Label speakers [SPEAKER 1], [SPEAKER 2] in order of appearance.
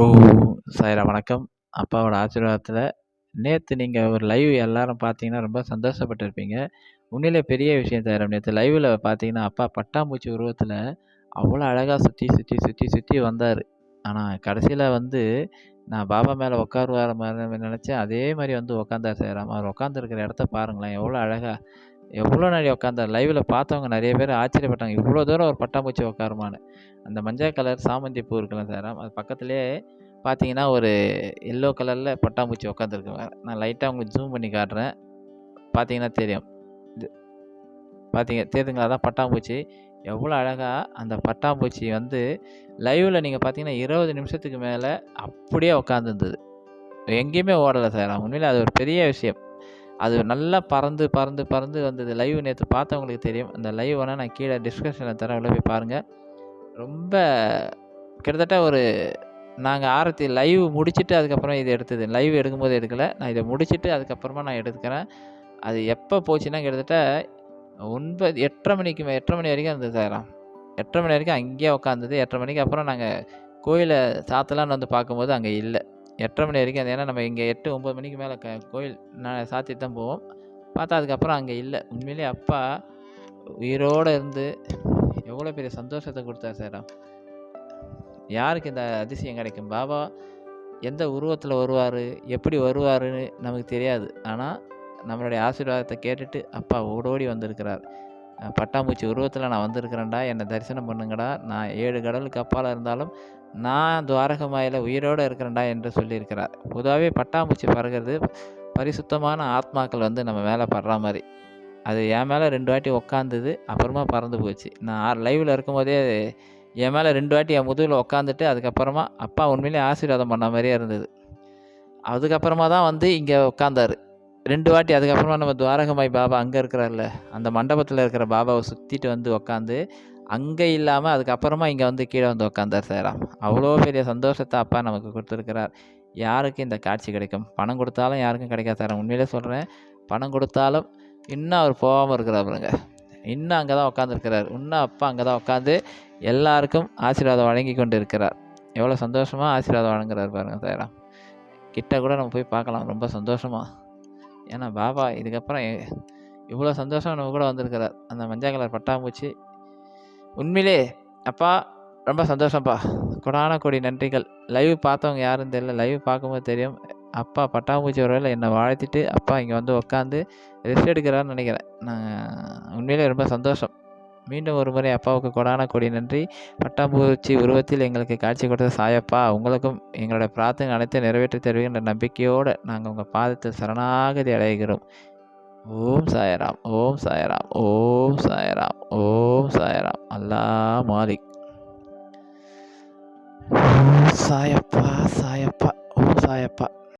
[SPEAKER 1] ஓ! சாய்ரா வணக்கம். அப்பாவோட ஆசீர்வாதத்தில் நேற்று நீங்கள் ஒரு லைவ் எல்லாரும் பார்த்தீங்கன்னா, ரொம்ப சந்தோஷப்பட்டிருப்பீங்க உண்மையிலே பெரிய விஷயம் சாய்ராம். நேற்று லைவில் பார்த்தீங்கன்னா, அப்பா பட்டாம்பூச்சி உருவத்தில் அவ்வளோ அழகாக சுற்றி சுற்றி சுற்றி சுற்றி வந்தார் ஆனால் கடைசியில் வந்து, நான் பாபா மேலே உட்காருவாரு மாதிரி நினச்சேன் அதே மாதிரி வந்து உட்காந்தார் சாய்ராம். அவர் உட்காந்துருக்கிற இடத்த பாருங்களேன். எவ்வளோ அழகாக எவ்வளோ நிறைய உட்காந்து லைவில் பார்த்தவங்க நிறைய பேர் ஆச்சரியப்பட்டாங்க. இவ்வளோ தூரம் ஒரு பட்டாம்பூச்சி உட்காருமான்னு. அந்த மஞ்சள் கலர் சாமந்தி பூ இருக்குல்ல சார் அது பக்கத்துலேயே பார்த்தீங்கன்னா, ஒரு எல்லோ கலரில் பட்டாம்பூச்சி உட்காந்துருக்கு. நான் லைட்டாக உங்களுக்கு ஜூம் பண்ணி காட்டுறேன். பார்த்தீங்கன்னா தெரியும். இது பார்த்தீங்க தெரியுதுங்களா? அதான் பட்டாம்பூச்சி. எவ்வளோ அழகாக அந்த பட்டாம்பூச்சி வந்து லைவில் நீங்கள் பார்த்தீங்கன்னா, 20 நிமிஷத்துக்கு மேலே அப்படியே உட்காந்துருந்தது. எங்கேயுமே ஓடலை சார் உண்மையில் அது ஒரு பெரிய விஷயம். அது நல்லா பறந்து, பறந்து, பறந்து வந்தது. லைவ் நேற்று பார்த்தவங்களுக்கு தெரியும். அந்த லைவ் வேணால் நான் கீழே டிஸ்கிரிப்ஷனில் தரேன். உள்ள போய் பாருங்கள் ரொம்ப கிட்டத்தட்ட ஒரு நாங்கள் ஆரத்தி லைவ் முடிச்சுட்டு அதுக்கப்புறம் இது எடுத்தது. லைவ் எடுக்கும்போது எடுக்கலை நான் இதை முடிச்சுட்டு அதுக்கப்புறமா நான் எடுக்கிறேன். அது எப்போ போச்சுன்னா, கிட்டத்தட்ட 9 8:30 மணிக்கு எட்டரை மணி வரைக்கும் இருந்தது சாய்ராம். 8:30 மணி வரைக்கும் அங்கேயே உட்காந்தது. 8:30 மணிக்கு அப்புறம் நாங்கள் கோயிலை சாத்தலான்னு வந்து பார்க்கும்போது அங்கே இல்லை 8:30 மணி வரைக்கும் அது ஏன்னா நம்ம இங்கே எட்டு ஒம்பது மணிக்கு மேலே க கோயில் நான் சாத்திட்டு தான் போவோம். பார்த்தா அதுக்கப்புறம் அங்கே இல்லை உண்மையிலேயே அப்பா உயிரோட இருந்து எவ்வளோ பெரிய சந்தோஷத்தை கொடுத்தார் சார் யாருக்கு இந்த அதிசயம் கிடைக்கும்? பாபா எந்த உருவத்தில் வருவார் எப்படி வருவாருன்னு நமக்கு தெரியாது. ஆனால் நம்மளுடைய ஆசீர்வாதத்தை கேட்டுட்டு அப்பா ஓடோடி வந்திருக்கிறார். பட்டாம்பூச்சி உருவத்தில் நான் வந்திருக்கிறேன்டா, என்னை தரிசனம் பண்ணுங்கடா. நான் ஏழு கடலுக்கு அப்பால இருந்தாலும், நான் துவாரகமாயில் உயிரோட இருக்கிறேன்டா என்று சொல்லியிருக்கிறார். பொதுவாகவே பட்டாம்பூச்சி பறக்கிறது பரிசுத்தமான ஆத்மாக்கள் வந்து நம்ம மேலே படுறா மாதிரி அது என் மேலே ரெண்டு வாட்டி உட்காந்தது. அப்புறமா பறந்து போச்சு. நான் லைவில் இருக்கும்போதே என் மேலே ரெண்டு வாட்டி என் முதுகில் உட்காந்துட்டு, அதுக்கப்புறமா அப்பா உண்மையிலேயே ஆசீர்வாதம் பண்ண மாதிரியே இருந்தது. அதுக்கப்புறமா தான் வந்து இங்கே உட்காந்தாரு. ரெண்டு வாட்டி அதுக்கப்புறமா நம்ம துவாரகமாய் பாபா அங்கே இருக்கிறார்ல, அந்த மண்டபத்தில் இருக்கிற பாபாவை சுற்றிட்டு வந்து உட்காந்து, அங்கே இல்லாமல் அதுக்கப்புறமா இங்கே வந்து கீழே வந்து உக்காந்தார் சாராம் அவ்வளோ பெரிய சந்தோஷத்தை அப்பா நமக்கு கொடுத்துருக்கிறார் யாருக்கு இந்த காட்சி கிடைக்கும்? பணம் கொடுத்தாலும் யாருக்கும் கிடைக்காது சார் உண்மையிலே சொல்கிறேன் பணம் கொடுத்தாலும் இன்னும் அவர் போகாமல் இருக்கிறார் பாருங்க. இன்னும் அங்கே தான் உட்காந்துருக்கிறார். இன்னும் அப்பா அங்கே தான் உட்காந்து எல்லாருக்கும் ஆசீர்வாதம் வழங்கி கொண்டு இருக்கிறார். எவ்வளோ சந்தோஷமா ஆசீர்வாதம் வழங்குறார் பாருங்க சாராம் கிட்ட கூட நம்ம போய் பார்க்கலாம். ரொம்ப சந்தோஷமாக ஏன்னா பாபா இதுக்கப்புறம் இவ்வளோ சந்தோஷம் நம்ம கூட வந்திருக்கிறார். அந்த மஞ்சள் கலர் பட்டாம்பூச்சி. உண்மையிலே அப்பா ரொம்ப சந்தோஷம்ப்பா. கொடான கொடி நன்றிகள். லைவ் பார்த்தவங்க யாருன்னு தெரியல. லைவ் பார்க்கும்போது தெரியும். அப்பா பட்டாம்பூச்சி ஒரு வேலை என்னை வாழ்த்திட்டு, அப்பா இங்கே வந்து உட்காந்து ரெஸ்ட் எடுக்கிறாருன்னு நினைக்கிறேன் நான் உண்மையிலே ரொம்ப சந்தோஷம். மீண்டும் ஒரு முறை அப்பாவுக்கு கொடான கொடி நன்றி. பட்டாம்பூச்சி உருவத்தில் எங்களுக்கு காட்சி கொடுத்த சாயப்பா, உங்களுக்கும் எங்களுடைய பிரார்த்தனை அனைத்தையும் நிறைவேற்றி தருவீங்கன்ற நம்பிக்கையோடு நாங்கள் உங்கள் பாதத்தில் சரணாகதி அடைகிறோம். ஓம் சாயராம் ஓம் சாயராம் ஓம் சாயராம் ஓம் சாயராம் அல்லாஹ் மாலிக். ஓம் சாயப்பா, சாயப்பா, ஓம் சாயப்பா.